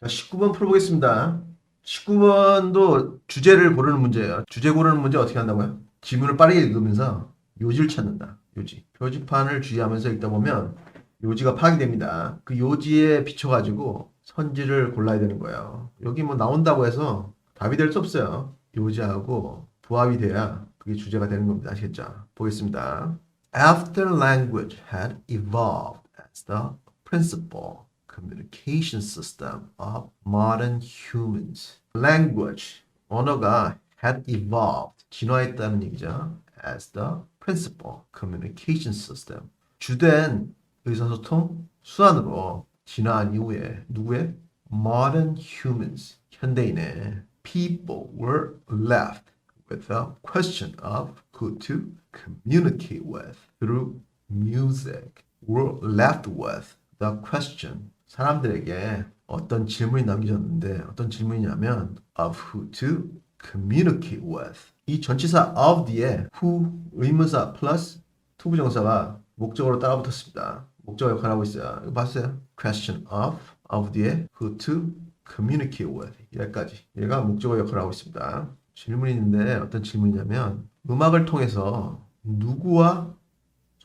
자, 19번 풀어보겠습니다. 19번도 주제를 고르는 문제예요. 주제 고르는 문제 어떻게 한다고요? 지문을 빠르게 읽으면서 요지를 찾는다. 요지. 표지판을 주의하면서 읽다 보면 요지가 파악이 됩니다. 그 요지에 비춰가지고 선지를 골라야 되는 거예요. 여기 뭐 나온다고 해서 답이 될 수 없어요. 요지하고 부합이 돼야 그게 주제가 되는 겁니다. 아시겠죠? 보겠습니다. After language had evolved as the principal communication system of modern humans. Language, 언어가 had evolved, 진화했다는 얘기죠. As the principal communication system. 주된 의사소통 수단으로 진화한 이후에 누구의? Modern humans, 현대인의 people were left with the question of who to communicate with through music. Were left with the question. 사람들에게 어떤 질문이 남겨졌는데 어떤 질문이냐면 of who to communicate with. 이 전치사 of 뒤에 who 의문사 플러스 투부정사가 목적어로 따라붙었습니다. 목적어 역할을 하고 있어요. 이거 봤어요? question of of 뒤에 who to communicate with 여기까지 얘가 목적어 역할을 하고 있습니다. 질문이 있는데 어떤 질문이냐면 음악을 통해서 누구와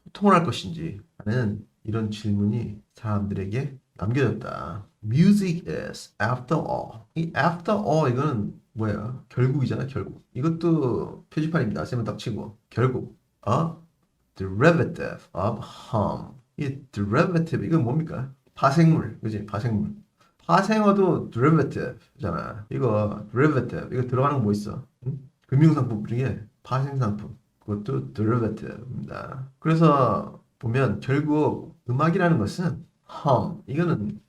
소통을 할 것인지 하는 이런 질문이 사람들에게 남겨졌다. Music is after all. 이 after all 이거는 뭐야? 결국이잖아, 결국. 이것도 표지판입니다. 쌤은 딱 치고. 결국. A derivative of hum. 이 derivative 이건 뭡니까? 파생물. 그지? 파생물. 파생어도 derivative잖아. 이거 derivative. 이거 들어가는 거 뭐 있어? 응? 금융상품 중에 파생상품. 그것도 derivative입니다. 그래서 보면 결국 음악이라는 것은 hum. 이거는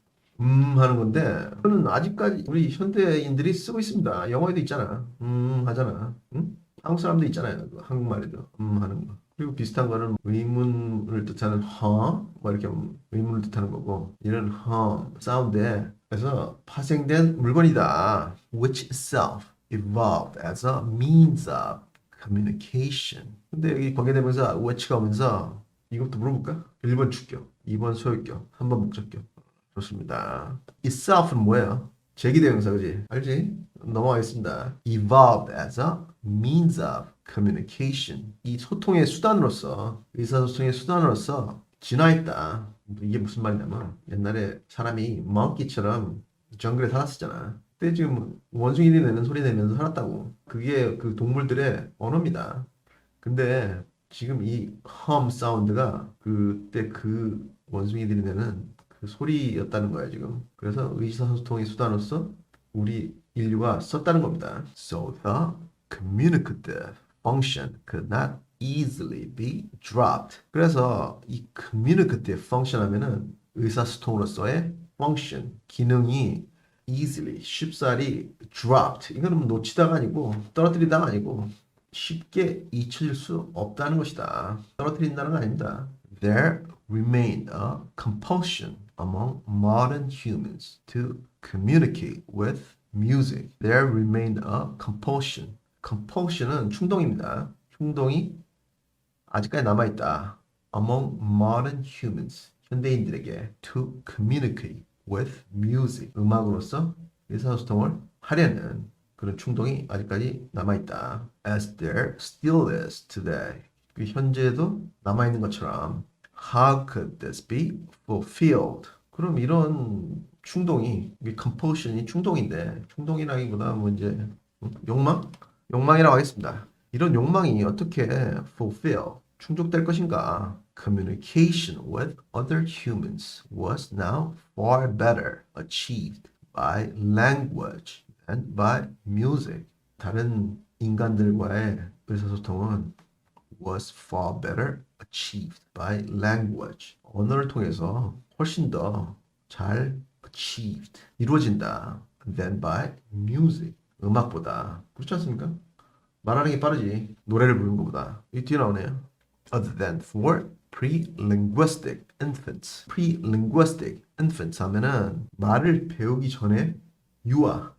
음 하는 건데 그거는 아직까지 우리 현대인들이 쓰고 있습니다. 영어에도 있잖아. 음 하잖아. 응? 한국 사람도 있잖아요. 그 한국말에도 음 하는 거. 그리고 비슷한 거는 의문을 뜻하는 허, 뭐 이렇게 의문을 뜻하는 거고 이런 허 사운드에 그래서 파생된 물건이다. which itself evolved as a means of communication. 근데 여기 관계대명사 which가 오면서 이것도 물어볼까? 1번 주격, 2번 소유격, 3번 목적격. 좋습니다. itself는 뭐예요? 제기대명사 그지? 알지? 넘어가겠습니다. evolved as a means of communication. 이 소통의 수단으로서 의사소통의 수단으로서 진화했다. 이게 무슨 말이냐면 옛날에 사람이 멍키처럼 정글에 살았었잖아. 그때 지금 원숭이들이 내는 소리 내면서 살았다고. 그게 그 동물들의 언어입니다. 근데 지금 이 험 사운드가 그때 그 원숭이들이 내는 그 소리였다는 거야 지금. 그래서 의사소통의 수단으로서 우리 인류가 썼다는 겁니다. So the communicative function could not easily be dropped. 그래서 이 communicative function 하면은 의사소통으로서의 function 기능이 easily 쉽사리 dropped. 이거는 뭐 놓치다가 아니고 떨어뜨리다가 아니고 쉽게 잊혀질 수 없다는 것이다. 떨어뜨린다는 거 아닙니다. There remained a compulsion among modern humans to communicate with music. There remained a compulsion. compulsion은 충동입니다. 충동이 아직까지 남아있다. Among modern humans. 현대인들에게 to communicate with music. 음악으로서 의사소통을 하려는 그런 충동이 아직까지 남아있다. As there still is today. 그 현재도 남아있는 것처럼 How could this be fulfilled? 그럼 이런 충동이 이게 compulsion이 충동인데 충동이라기보다 뭐 이제 음, 욕망? 욕망이라고 하겠습니다. 이런 욕망이 어떻게 fulfill 충족될 것인가? Communication with other humans was now far better achieved by language and by music. 다른 인간들과의 의사소통은 was far better achieved by language. 언어를 통해서 훨씬 더 잘 achieved, 이루어진다. than by music. 음악보다. 그렇지 않습니까? 말하는 게 빠르지. 노래를 부르는 것보다. 이 뒤에 나오네요. Other than for pre-linguistic infants. pre-linguistic infants 하면은 말을 배우기 전에 유아.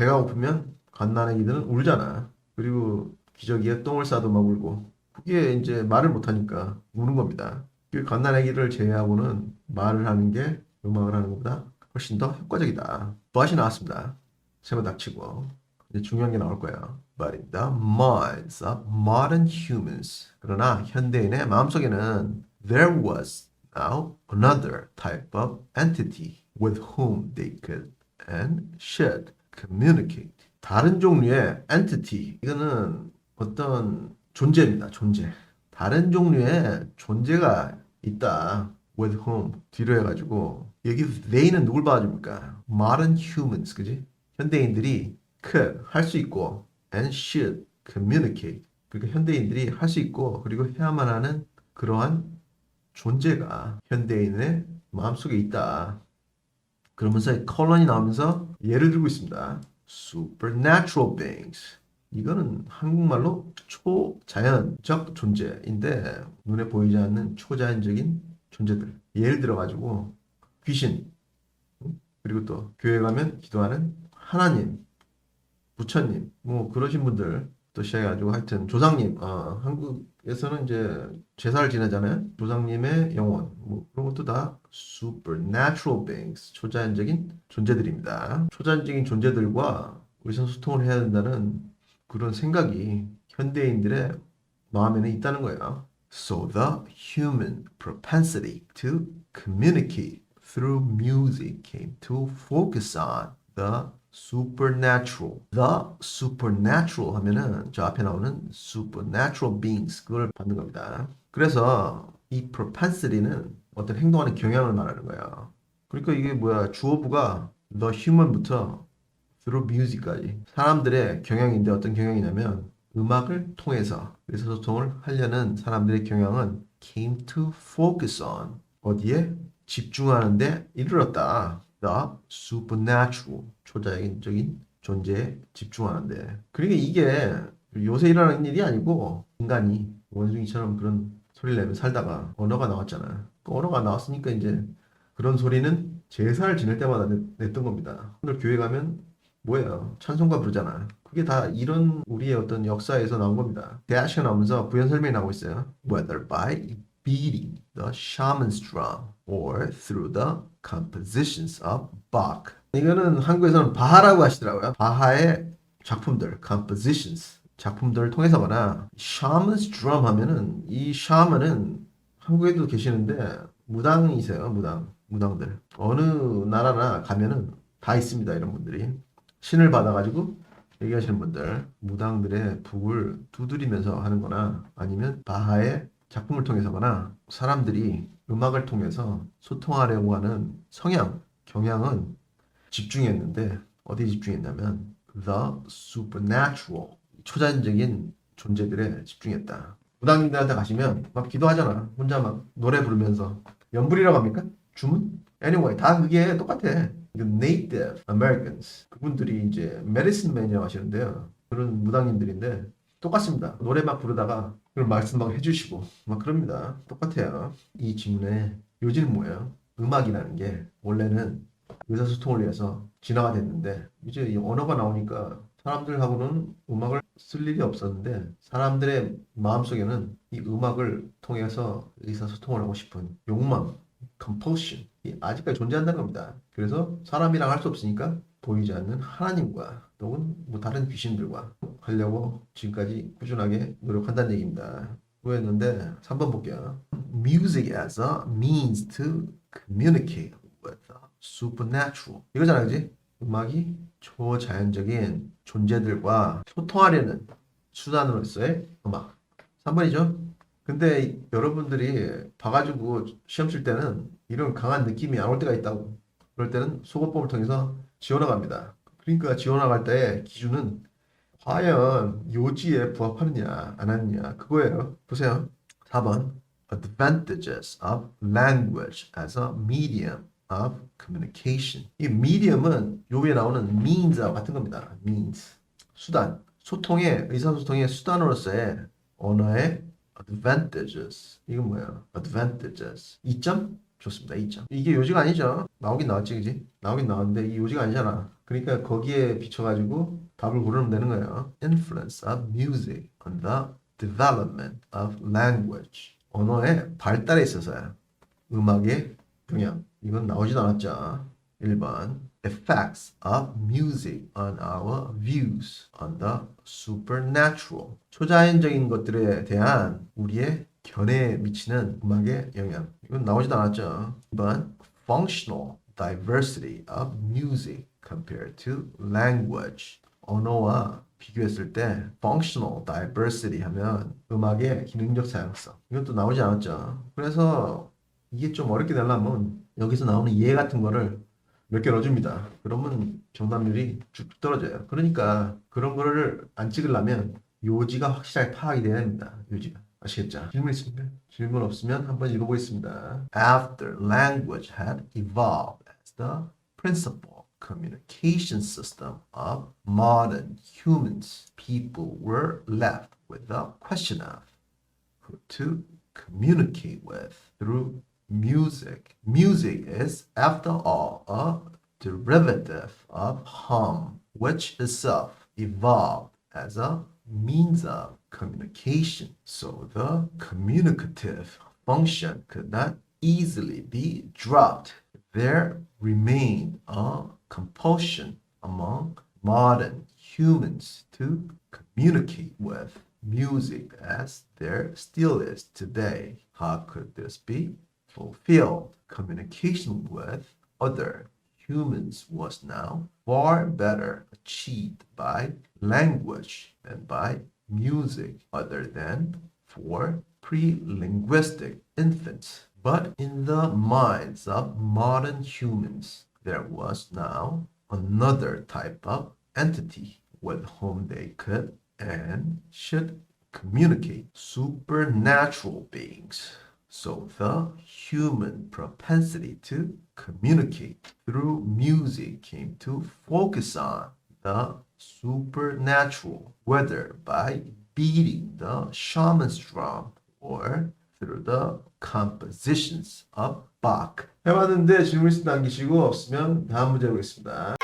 배가 고프면 갓난아기들은 울잖아. 그리고 기저귀에 똥을 싸도 막 울고. 그게 이제 말을 못하니까 우는 겁니다. 그 갓난아기를 제외하고는 말을 하는 게 음악을 하는 것보다 훨씬 더 효과적이다. but이 나왔습니다. 세번 닥치고 이제 중요한 게 나올 거예요. The minds of modern humans. 그러나 현대인의 마음속에는 there was now another type of entity with whom they could and should communicate. 다른 종류의 entity. 이거는 어떤 존재입니다. 존재. 다른 종류의 존재가 있다. with whom 뒤로 해가지고 여기 they는 누굴 봐줍니까? modern humans 그지? 현대인들이 could 할 수 있고 and should communicate 그러니까 현대인들이 할 수 있고 그리고 해야만 하는 그러한 존재가 현대인의 마음속에 있다. 그러면서 컬런이 나오면서 예를 들고 있습니다. supernatural beings. 이거는 한국말로 초자연적 존재인데 눈에 보이지 않는 초자연적인 존재들. 예를 들어 가지고 귀신 음? 그리고 또 교회 가면 기도하는 하나님, 부처님 뭐 그러신 분들 또 시작해 가지고 하여튼 조상님 어, 한국 에서는 이제 제사를 지내잖아요. 조상님의 영혼 뭐 그런 것도 다 supernatural beings 초자연적인 존재들입니다. 초자연적인 존재들과 의사소통을 해야 된다는 그런 생각이 현대인들의 마음에는 있다는 거예요. So the human propensity to communicate through music came to focus on the supernatural. The supernatural 하면은 저 앞에 나오는 supernatural beings 그걸 받는 겁니다. 그래서 이 propensity는 어떤 행동하는 경향을 말하는 거예요. 그러니까 이게 뭐야 주어부가 the human부터 through music까지 사람들의 경향인데 어떤 경향이냐면 음악을 통해서 의사소통을 하려는 사람들의 경향은 came to focus on 어디에 집중하는데 이르렀다. The supernatural 초자연적인 존재에 집중하는데 그러니까 이게 요새 일어나는 일이 아니고 인간이 원숭이처럼 그런 소리를 내며 살다가 언어가 나왔잖아. 그 언어가 나왔으니까 이제 그런 소리는 제사를 지낼 때마다 냈, 냈던 겁니다. 오늘 교회 가면 뭐예요? 찬송가 부르잖아. 그게 다 이런 우리의 어떤 역사에서 나온 겁니다. 대하시가 나오면서 부연 설명이 나오고 있어요. Whether by beating the shaman's drum or through the compositions of Bach. 이거는 한국에서는 바하라고 하시더라고요. 바하의 작품들, compositions. 작품들을 통해서거나 shaman's drum 하면은 이 shaman은 한국에도 계시는데 무당이세요, 무당. 무당들. 어느 나라나 가면은 다 있습니다, 이런 분들이. 신을 받아가지고 얘기하시는 분들 무당들의 북을 두드리면서 하는 거나 아니면 바하의 작품을 통해서거나 사람들이 음악을 통해서 소통하려고 하는 성향, 경향은 집중했는데 어디에 집중했냐면 the supernatural 초자연적인 존재들에 집중했다. 무당님들한테 가시면 막 기도하잖아. 혼자 막 노래 부르면서 연불이라고 합니까? 주문? Anyway 다 그게 똑같아. 그 Native Americans 그분들이 이제 메디슨 매니아 하시는데요. 그런 무당님들인데 똑같습니다. 노래 막 부르다가 그런 말씀 막 해주시고 막 그럽니다. 똑같아요. 이 질문에 요지는 뭐예요? 음악이라는 게 원래는 의사소통을 위해서 진화가 됐는데 이제 이 언어가 나오니까 사람들하고는 음악을 쓸 일이 없었는데 사람들의 마음속에는 이 음악을 통해서 의사소통을 하고 싶은 욕망, compulsion 이 아직까지 존재한다는 겁니다. 그래서 사람이랑 할 수 없으니까 보이지 않는 하나님과 또는 뭐 다른 귀신들과 하려고 지금까지 꾸준하게 노력한다는 얘기입니다. 그거였는데 3번 볼게요. Music as a means to communicate with supernatural. 이거잖아, 그지? 음악이 초자연적인 존재들과 소통하려는 수단으로서의 음악. 3번이죠? 근데 여러분들이 봐가지고 시험 칠 때는 이런 강한 느낌이 안 올 때가 있다고. 그럴 때는 소거법을 통해서 지워나갑니다. 그러니까 지워나갈 때의 기준은 과연 요지에 부합하느냐 안 하느냐 그거예요. 보세요. 4번 Advantages of language as a medium of communication. 이 medium은 요 위에 나오는 means와 같은 겁니다. means 수단 소통의 의사소통의 수단으로서의 언어의 advantages 이건 뭐야? advantages 이점 좋습니다. 이점 이게 요지가 아니죠. 나오긴 나왔지 그지? 나오긴 나왔는데 이 요지가 아니잖아. 그러니까 거기에 비춰가지고 답을 고르면 되는 거예요. influence of music on the development of language 언어의 발달에 있어서야 음악의 영향 이건 나오지도 않았죠. 1번 Effects of music on our views on the supernatural. 초자연적인 것들에 대한 우리의 견해에 미치는 음악의 영향. 이건 나오지도 않았죠. 2번 Functional diversity of music compared to language. 언어와 비교했을 때 functional diversity 하면 음악의 기능적 다양성. 이것도 나오지 않았죠. 그래서 이게 좀 어렵게 되려면 여기서 나오는 예 같은 거를 몇 개 넣어줍니다. 그러면 정답률이 쭉 떨어져요. 그러니까 그런 거를 안 찍으려면 요지가 확실하게 파악이 돼야 됩니다. 요지가. 아시겠죠? 질문 있습니까? 질문 없으면 한번 읽어보겠습니다. After language had evolved as the principal communication system of modern humans, people were left with the question of who to communicate with through music. Music is, after all, a derivative of hum, which itself evolved as a means of communication. So the communicative function could not easily be dropped. There remained a compulsion among modern humans to communicate with music as there still is today. How could this be fulfilled? Communication with other humans was now far better achieved by language than by music other than for pre-linguistic infants. But in the minds of modern humans, there was now another type of entity with whom they could and should communicate supernatural beings. So the human propensity to communicate through music came to focus on the supernatural, whether by beating the shaman's drum or through the compositions of Bach. 해봤는데 질문 있으면 남기시고 없으면 다음 문제 보겠습니다.